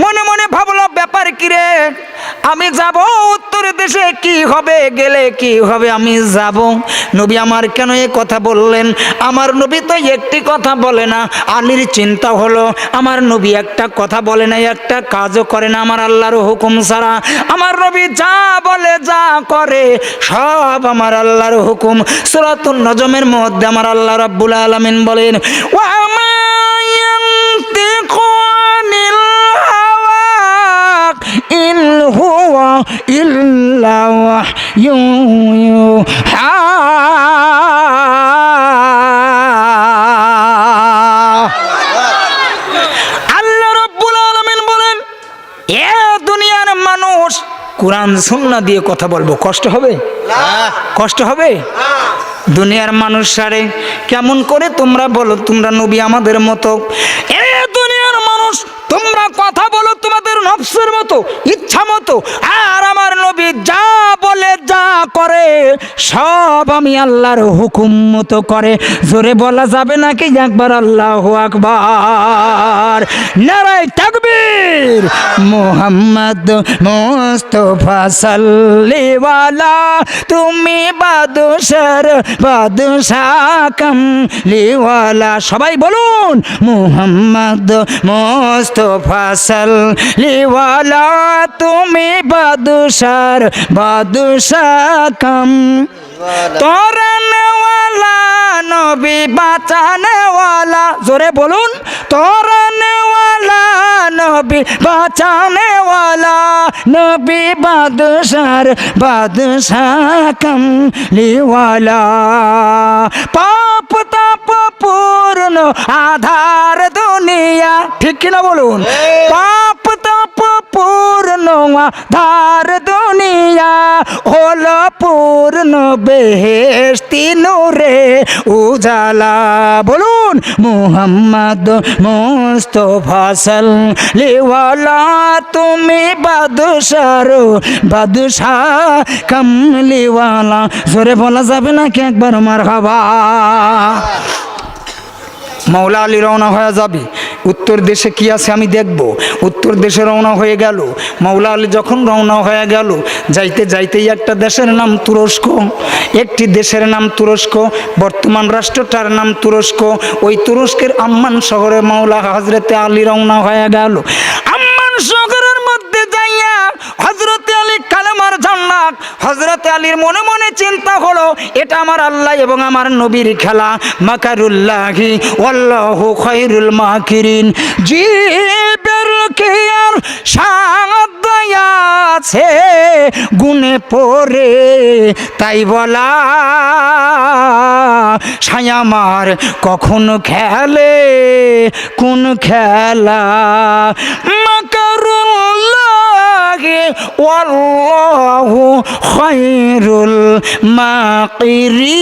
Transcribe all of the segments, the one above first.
মনে মনে ভাবলো, ব্যাপার কি রে? আমি যাব উত্তর দেশে, কি হবে? গেলে কি হবে? আমি যাব। নবী আমার কেন এ কথা বললেন? আমার নবী তো একটি কথা বলে না। আলীর চিন্তা হলো, আমার নবী একটা কথা বলে না, একটা কাজও করে না আমার আল্লাহর হুকুম ছাড়া। আমার নবী যা বলে, যা করে, সব আমার আল্লাহর হুকুম। সুরাতুন নজমের মধ্যে আমার আল্লাহ রাব্বুল আলামিন বলেন, ওয়া মা ইন হুয়া ইল্লা ইউহা কোরআন, সুন্নাহ দিয়ে কথা বলব। কষ্ট হবে? কষ্ট হবে? দুনিয়ার মানুষ সারে কেমন করে তোমরা বলো? তোমরা নবী আমাদের মতো এ দুনিয়ার মানুষ তোমরা কথা বলো নফসের মতো ইচ্ছা মতো আর করে, সব আমি আল্লাহর হুকুম মতো করে। জোরে বলা যাবে নাকি? একবার আল্লাহ আকবার। নারায় তাকবীর। মোহাম্মদ মোস্তফা সাল্লিওয়ালা তুমি বাদশার বাদশাহ কামলিওয়ালা সবাই বলুন, মোহাম্মদ মোস্তফা সাল্লিওয়ালা তুমি বাদশার কাম। তোরনেওয়ালা নবী বাঁচানেওয়ালা জোরে বলুন তোরনেওয়ালা নবী বাঁচানেওয়ালা নবী বাদশার বাদশাহ কমলিওয়ালা পাপ তাপ পূর্ণ আধার দুনিয়া। ঠিক কিনা বলুন? পাপ তাপ পূর্ণ আধার দুনিয়া হলো পূর্ণ বেহেস্তি নূরে উজালা। বলুন, মুহাম্মদ মুস্তফা সাল্লিওয়ালা, তুমি বাদশার বাদশাহ কামলিওয়ালা। জোরে বলা যাবে নাকি একবার মার খাবা মাওলা আলী রওনা হয়ে যাবে। উত্তর দেশে কি আছে আমি দেখব। উত্তর দেশে রওনা হয়ে গেল। মাওলা আলী যখন রওনা হয়ে গেল, যাইতে যাইতেই একটা দেশের নাম তুরস্ক। একটি দেশের নাম তুরস্ক, বর্তমান রাষ্ট্রটার নাম তুরস্ক। ওই তুরস্কের আম্মান শহরে মাওলা হাজরতে আলী রওনা হয়ে গেল। আম্মান শহরের আলীর মনে মনে চিন্তা হলো, এটা আমার আল্লাহ এবং আমার নবীর খেলা। মাকারুল্লাহি, ওয়াল্লাহু খায়রুল মাকিরিন। জীবের আছে? গুনে পড়ে, তাই বলা ছায়ামার কখন খেলে, কোন খেলা? মাকারুল্লাহি ওয়াল্লাহু খৈরুল মাকিরিন।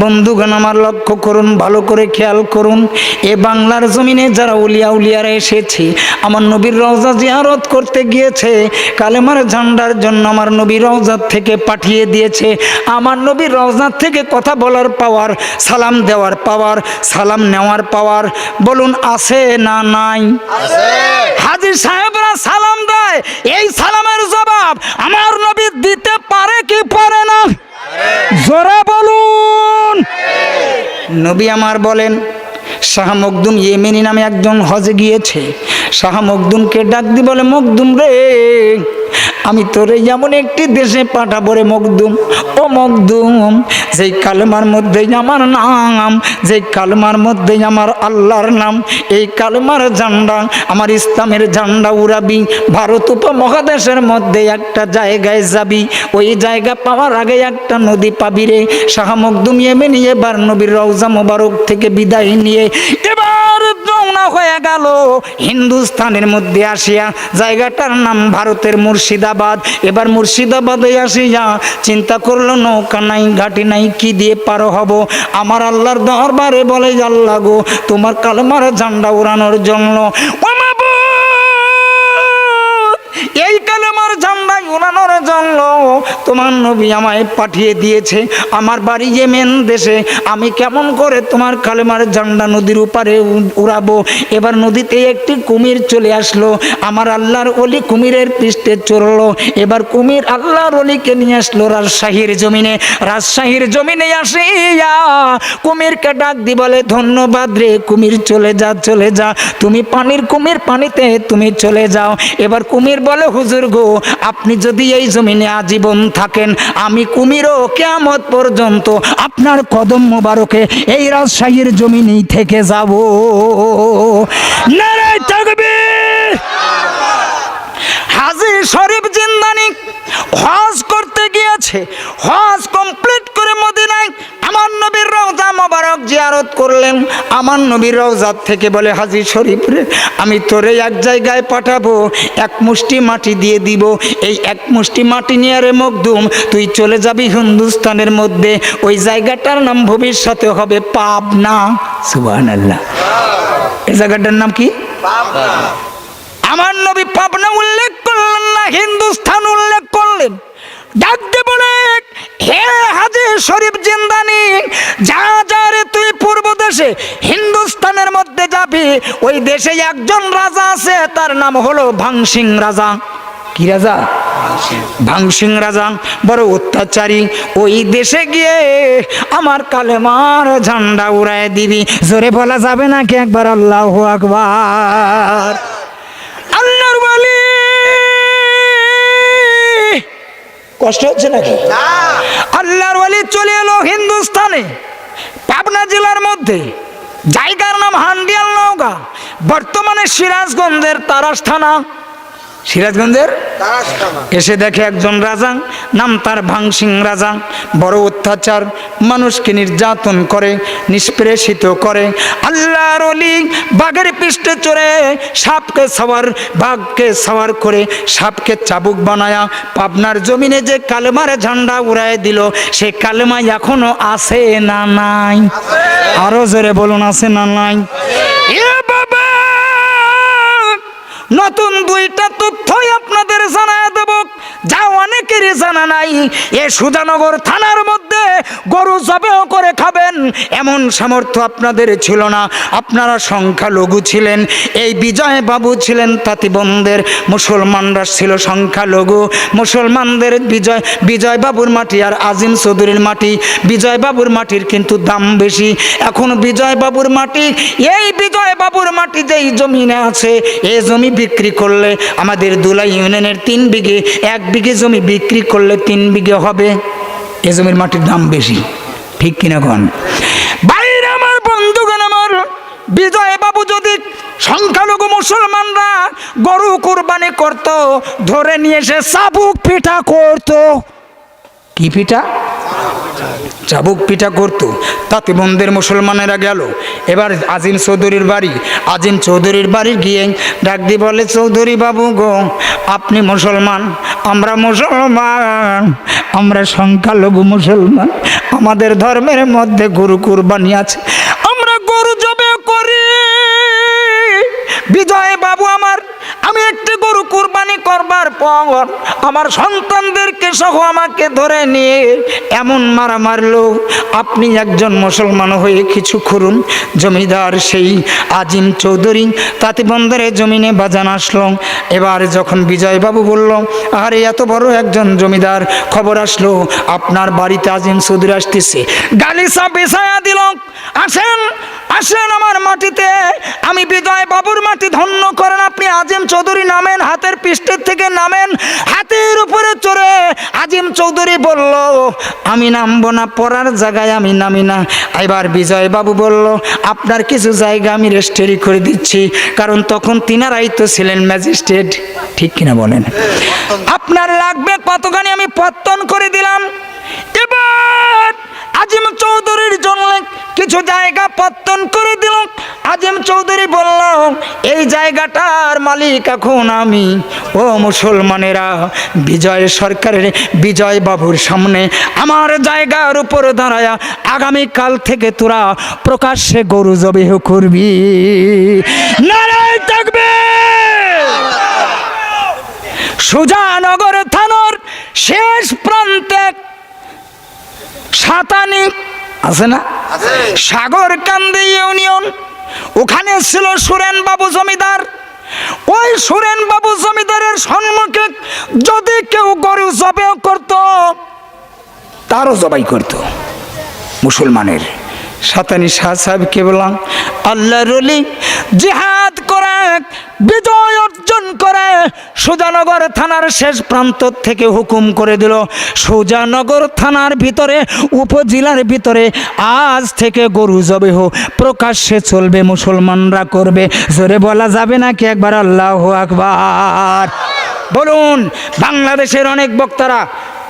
বন্ধুগণ আমার লক্ষ্য করুন ভালো করে খেয়াল করুন। এ বাংলার জমিনে যারা উলিয়া উলিয়ারা এসেছে আমার নবীর রওজা জিয়ারত করতে গিয়েছে কালেমার ঝান্ডার জন্য আমার নবীর রওজার থেকে পাঠিয়ে দিয়েছে। আমার নবীর রওজার থেকে কথা বলার পাওয়ার সালাম দেওয়ার পাওয়ার সালাম নেওয়ার পাওয়ার বলুন আছে না নাই? হাজির সাহেবরা সালাম দেয় এই সালামের জবাব আমার নবী দিতে পারে কি পারে না? জোরে বলুন। নবী আমার বলেন, শাহ মকদুম ইয়েমেনি নামে একজন হজে গিয়েছে। শাহ মকদুমকে ডাক দি বলে মকদুম রে। আমি তোরে যেমন একটি দেশে পাঠাবো রে মকদুম। ও মকদুম, যেই কালেমার মধ্যে আমার নাম, যেই কালেমার মধ্যে আমার আল্লাহর নাম, এই কালমার ঝান্ডা, আমার ইসলামের ঝান্ডা উড়াবি। ভারত উপমহাদেশের মধ্যে একটা জায়গায় যাবি, ওই জায়গা পাওয়ার আগে একটা নদী পাবি রে। শাহ মকদুম ইয়েমেনি, এবার নবীর রওজা মোবারক থেকে বিদায় নিয়ে। এবার রওনা হয়ে গেল। হিন্দুস্তানের মধ্যে আসিয়া জায়গাটার নাম ভারতের মুর্শিদাবাদ। এবার মুর্শিদাবাদে আসিয়া চিন্তা করল, নৌকা নাই, ঘাটি নাই, কি দিয়ে পারো হব? আমার আল্লাহর দরবারে বলে আল্লাহ গো, তোমার কালমার ঝান্ডা উড়ানোর জন্য তোমার নবী আমায় পাঠিয়ে দিয়েছে। আমার বাড়ি ইয়েমেন দেশে, আমি কেমন করে তোমার কালেমার ঝান্ডা নদীর উপারে উড়াবো? এবার নদীতে একটি কুমির চলে আসলো। আমার আল্লাহর অলি কুমিরের পৃষ্ঠে চড়লো। এবার কুমির আল্লাহর অলিকে নিয়ে আসলো রাজশাহীর জমিনে। রাজশাহীর জমিনে আসিয়া কুমিরকে ডাক দি, বলে, ধন্যবাদ রে কুমির, চলে যা চলে যা। তুমি পানির কুমির, পানিতে তুমি চলে যাও। এবার কুমির বলে, হুজুর গো, আপনি যদি এই জমিনে আজীবন থাকেন, আমি কুমিরও কেয়ামত পর্যন্ত আপনার কদম মোবারকে এই রাজশাহীর জমিনেই থেকে যাব। নারায় থাকবে শরীফ জিন্দানি হজ করতে গিয়েছে, হজ কমপ্লিট মোবারক জিয়ারত করলেন। আমার নবীর রওজার থেকে বলে, হাজি শরীফ রে, আমি তোরে এক জায়গায় পাঠাবো, এক মুষ্টি মাটি দিয়ে দিব। এই এক মুষ্টি মাটি নিয়ে রে মকদুম তুই চলে যাবি হিন্দুস্তানের মধ্যে। ওই জায়গাটার নাম ভবিষ্যতে হবে পাবনা। সুবহানাল্লাহ। এই জায়গাটার নাম কি? আমার নবী পাবনা উল্লেখ করলেন না, হিন্দুস্থান উল্লেখ করলেন। ডাকতে বলে শরীফ জিন্দানি, যা তুই হিন্দুস্তানের মধ্যে যাবি, ওই দেশে একজন রাজা আছে, তার নাম হলো ভাংসিং রাজা। কি রাজা? ভাংসিং বড় অত্যাচারী। ওই দেশে গিয়ে আমার কালেমার ঝান্ডা উড়ায় দিবি। জোরে বলা যাবে নাকি একবার আল্লাহ আকবার? কষ্ট হচ্ছে নাকি? আল্লাহর ওয়ালি চলে এলো হিন্দুস্তানে পাবনা জেলার মধ্যে। জায়গার নাম হান্ডিয়াল নৌকা বর্তমানে সিরাজগঞ্জের তারাস থানা। সিরাজগঞ্জের? এসে দেখে একজন রাজা নাম তার ভাংসিং রাজা। বড় অত্যাচার মানুষকে নির্যাতন করে নিষ্প্রেষিত করে। আল্লাহর বাঘের পৃষ্ঠে চড়ে সাপকে সাওয়ার বাঘকে সাওয়ার করে সাপকে চাবুক বানায়া পাবনার জমিনে যে কালেমার ঝান্ডা উড়ায় দিল সে কালেমা এখনও আছে না নাই? আরও জোরে বলুন আছে না নাই? এ বাবা! নতুন দুইটা তথ্যই আপনাদের জানায় দেব। যা অনেকেরই জানা নাই। এ সুজানগর থানার মধ্যে গরু জবেও করে খাবেন। এমন সামর্থ্য আপনাদের ছিল না। আপনারা সংখ্যালঘু ছিলেন। এই বিজয় বাবু ছিলেন তাঁতিবন্ধের মুসলমানরা ছিল সংখ্যালঘু। মুসলমানদের বিজয় বিজয় বাবুর মাটি আর আজিম চৌধুরীর মাটি। বিজয় বাবুর মাটির কিন্তু দাম বেশি। এখন বিজয় বাবুর মাটি, এই বিজয় বাবুর মাটি যেই জমিনে আছে এই জমি বিক্রি করলে আমাদের দুলাই ইউনিয়নের তিন বিঘে, এক বিঘে জমি বিক্রি করলে তিন বিঘে হবে। এ জমির মাটির দাম বেশি, ঠিক কিনা কন? বাইরে আমার বন্ধুগণ আমার, বিজয় বাবু যদি সংখ্যালঘু মুসলমানরা গরু কোরবানি করত, ধরে নিয়ে এসে চাবুক পিঠা করতো। কি পিঠা? চাবুক পিঠা করত। তাতে বন্ধের মুসলমানেরা গেল। এবার আজিম চৌধুরীর বাড়ি। আজিম চৌধুরীর বাড়ি গিয়ে ডাক বলে, চৌধুরী বাবু গো, আপনি মুসলমান, আমরা মুসলমান, আমরা সংখ্যালঘু মুসলমান। আমাদের ধর্মের মধ্যে গুরু কুরবানি আছে। পর আমার সন্তানদেরকে সহ আমাকে ধরে নিয়ে এমন মারা মারলো আপনি একজন মুসলমান হয়ে কিছু করুন। জমিদার সেই আজিম চৌধুরী তাঁতিবন্দরের জমিনে বাজান আসলো। এবার যখন বিজয়বাবু বলল, আরে, এত বড় একজন জমিদার, খবর আসলো, আপনার বাড়িতে আজিম চৌধুরী আসতেছে। গালিসা বেসায়া দিল, আসেন আসেন আমার মাটিতে, আমি বিজয় বাবুর মাটি ধন্য করেন। আপনি আজিম চৌধুরী নামেন হাতের পৃষ্ঠের থেকে নামেন হাতের উপরে চড়ে আজিম চৌধুরী বলল, আমি নামবো না, পড়ার জায়গায় আমি নামি না। এবার বিজয় বাবু বলল, আপনার কিছু জায়গা আমি রেস্টেরি করে দিচ্ছি, কারণ তখন তিনারাই তো ছিলেন ম্যাজিস্ট্রেট। ঠিক কিনা বলেন? আপনার লাগবে কতখানি আমি পত্তন করে দিলাম। এবার আজিম চৌধুরীর জন্য কিছু জায়গা পত্তন করে দিল। আজিম চৌধুরী বলল এই জায়গাটার মালিক এখন আমি। ও মুসলমানেরা বিজয় সরকারের বিজয় বাবুর সামনে আমার জায়গার উপর দাঁড়ায়া আগামীকাল থেকে তোরা প্রকাশ্যে গরু জবেহ করবি। নারায় থাকবে সুজানগর থানার শেষ প্রান্তে সাতানি আছে না? সাগর কান্দি ইউনিয়ন ওখানে ছিল সুরেন বাবু জমিদার। ওই সুরেন বাবু জমিদারের সম্মুখে যদি কেউ গরু জবেও করত, তারও জবাই করত। মুসলমানের সাতানি শাহ সাহেবকে বললাম আল্লাহ রলি জিহাদ করাক বিজয় সুজানগর থানার শেষ প্রান্ত থেকে হুকুম করে দিল, সুজানগর থানার ভিতরে, উপজেলার ভিতরে আজ থেকে গরু জবে হো প্রকাশ্যে চলবে, মুসলমানরা করবে। জোরে বলা যাবে না কি একবার? আল্লাহ আকবার। বলুন, বাংলাদেশের অনেক বক্তারা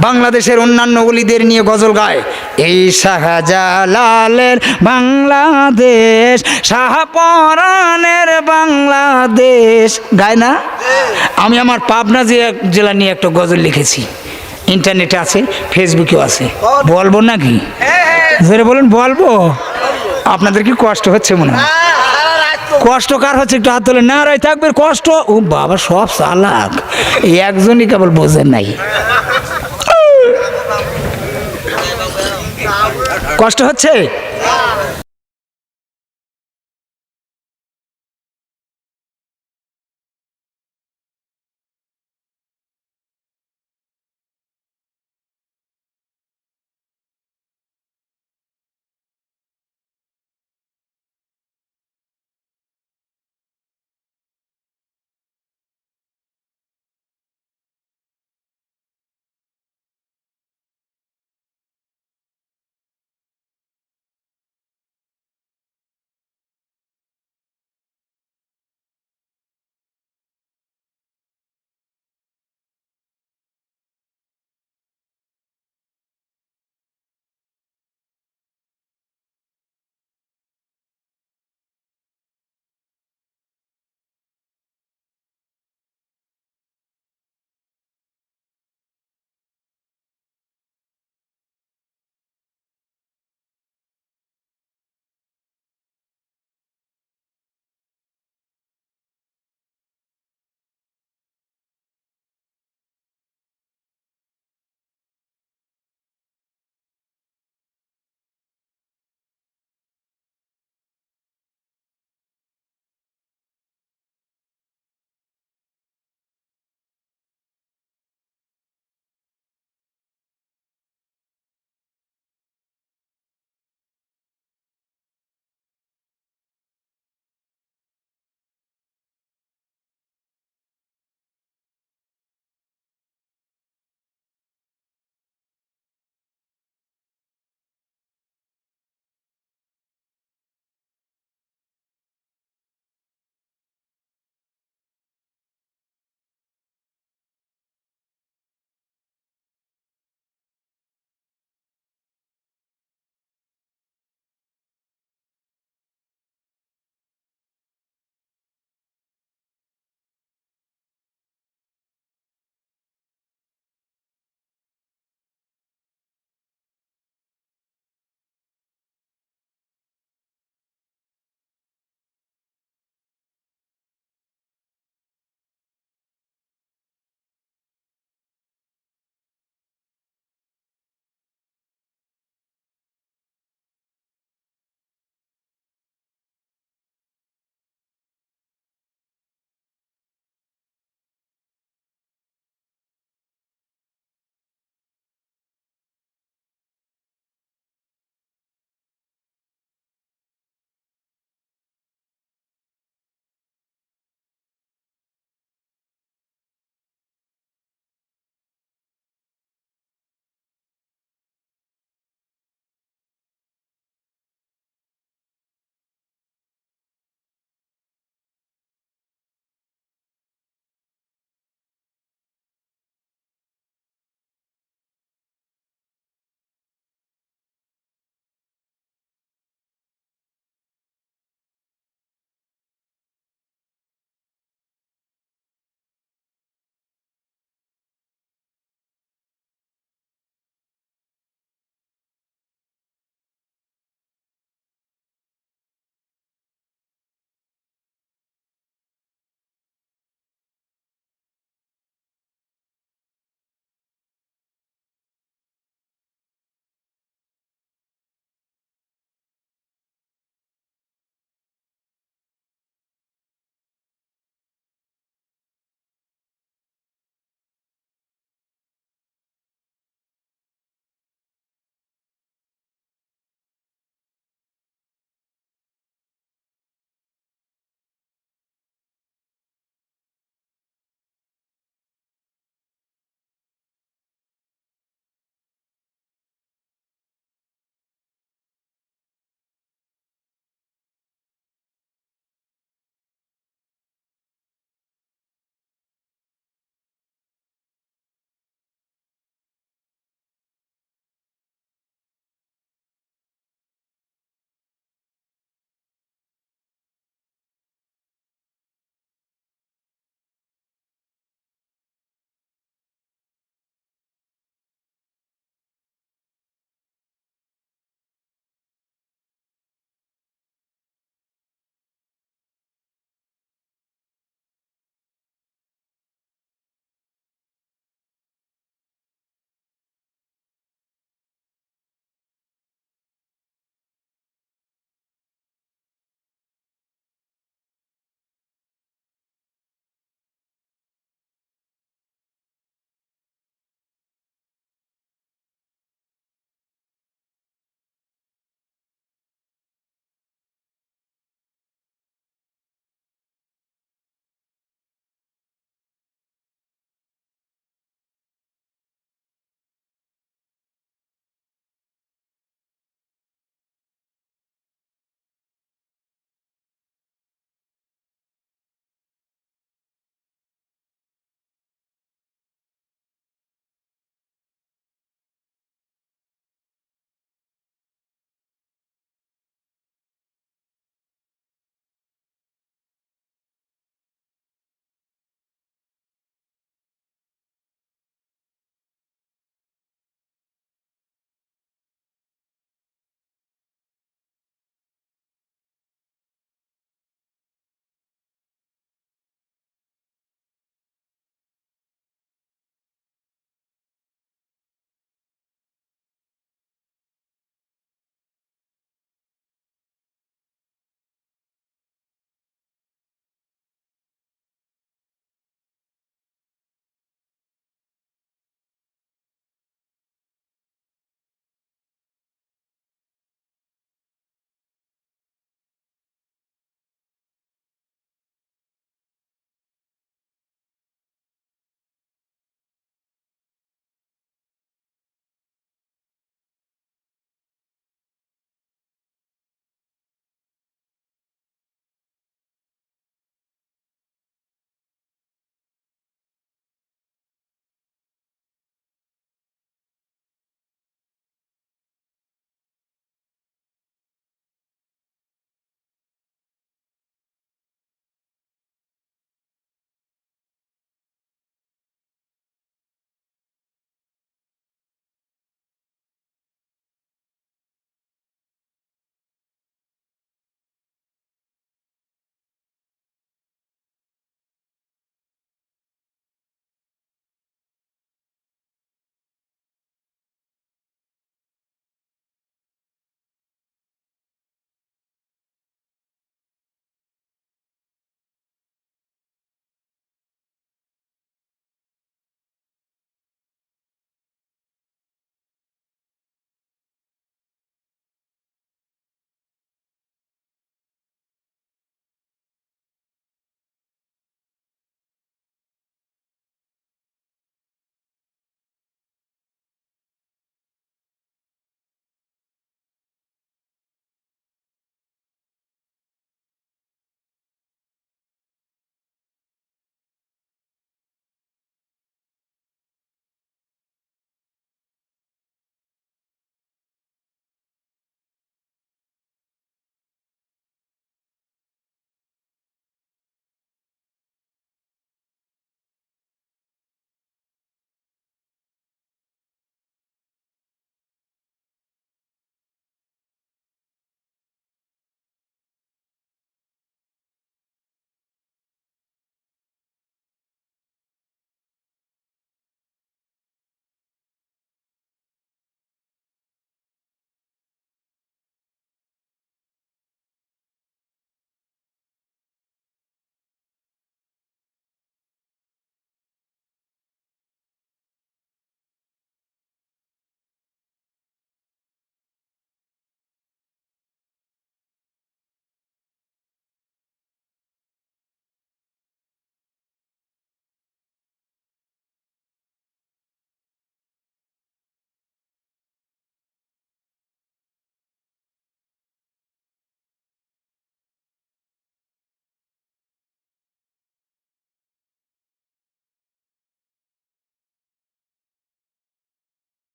বাংলাদেশের অন্যান্য অলিদের নিয়ে গজল গায়। এই শাহজালালের বাংলাদেশ শাহপরানের বাংলাদেশ। গায় না? আমি আমার পাবনা জেলা নিয়ে একটা গজল লিখেছি। ইন্টারনেটে আছে, ফেসবুকেও আছে। বলব নাকি? জোরে বলুন, বলব? আপনাদের কি কষ্ট হচ্ছে মনে হয়? কষ্ট কার হচ্ছে? একটু হাত তোলে। না রায় থাকবে কষ্ট। ও বাবা, সব চালাক। একজনই কেবল বোঝেন নাই। কষ্ট হচ্ছে?